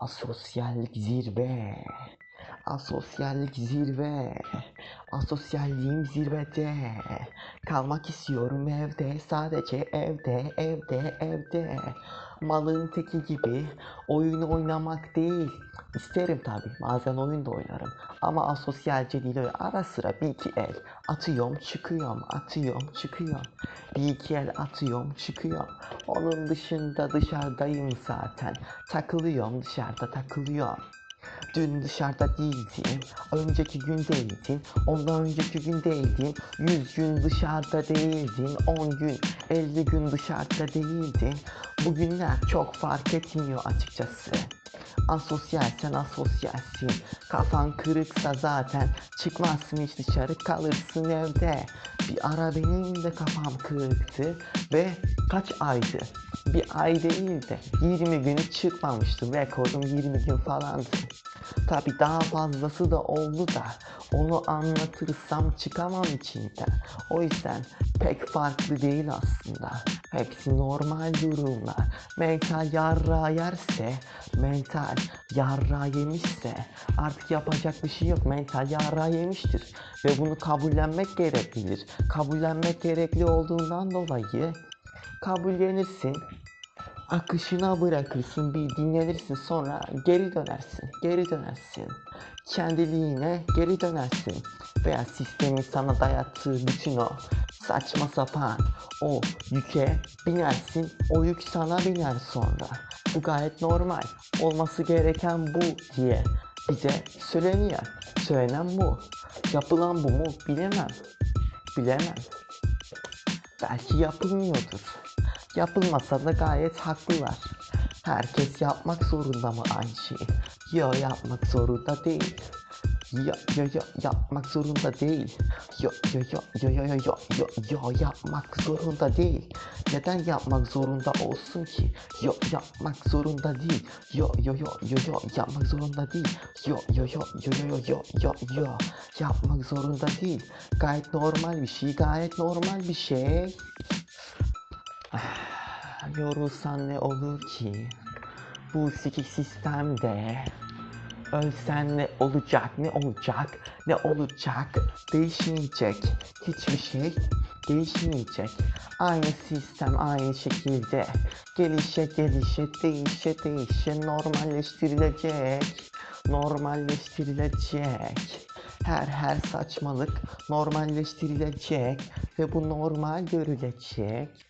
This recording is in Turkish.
Asosyallik zirve. Asosyallik zirve. Asosyalliğim zirvede. Kalmak istiyorum evde. Sadece evde, evde, evde. Malın teki gibi oyun oynamak değil. İsterim tabi. Bazen oyun da oynarım. Ama asosyalce değil öyle. Ara sıra bir iki el atıyorum çıkıyorum atıyorum çıkıyorum. Bir iki el atıyorum çıkıyorum. Onun dışında dışarıdayım zaten. Takılıyorum dışarıda takılıyorum. Dün dışarıda değildin, önceki gün değildin, ondan önceki gün değildin, 100 gün dışarıda değildin, 10 gün, 50 gün dışarıda değildin. Bugünler çok fark etmiyor açıkçası. Asosyal sen asosyalsin. Kafan kırıksa zaten çıkmazsın hiç dışarı kalırsın evde. Bir ara benim de kafam kırıktı ve kaç aydı? Bir ay değil de 20 günü çıkmamıştı. Rekorum 20 gün falandı. Tabi daha fazlası da oldu da onu anlatırsam çıkamam içinden. O yüzden pek farklı değil aslında. Hepsi normal durumlar. Mental yarra yerse, mental yarra yemişse artık yapacak bir şey yok. Mental yarra yemiştir. Ve bunu kabullenmek gereklidir. Kabullenmek gerekli olduğundan dolayı kabullenirsin akışına bırakırsın bir dinlenirsin sonra geri dönersin geri dönersin. Kendiliğine geri dönersin. Veya sistemin sana dayattığı bütün o saçma sapan o yüke binersin o yük sana biner sonra. Bu gayet normal. Olması gereken bu diye bize söyleniyor. Söylenen bu. Yapılan bu mu bilemem. Bilemem. Belki yapılmıyordur Yapılmasa da gayet haklılar. Herkes yapmak zorunda mı aynı şeyi? Yo yapmak zorunda değil. Yo yo yo yapmak zorunda değil. Yo yo yo yo yo yo yo yo yo yapmak zorunda değil. Neden yapmak zorunda olsun ki? Yo yapmak zorunda değil. Yo yo yo yo yo yapmak zorunda değil. Yo yo yo yo yo yo yo yo yo yapmak zorunda değil. Gayet normal bir şey. Gayet normal bir şey. Yorulsan ne olur ki? Bu sikik sistemde Ölsen ne olacak, ne olacak, ne olacak? Değişmeyecek. Hiçbir şey değişmeyecek. Aynı sistem aynı şekilde gelişe gelişe değişe değişe normalleştirilecek. Normalleştirilecek. Her her saçmalık normalleştirilecek ve bu normal görülecek.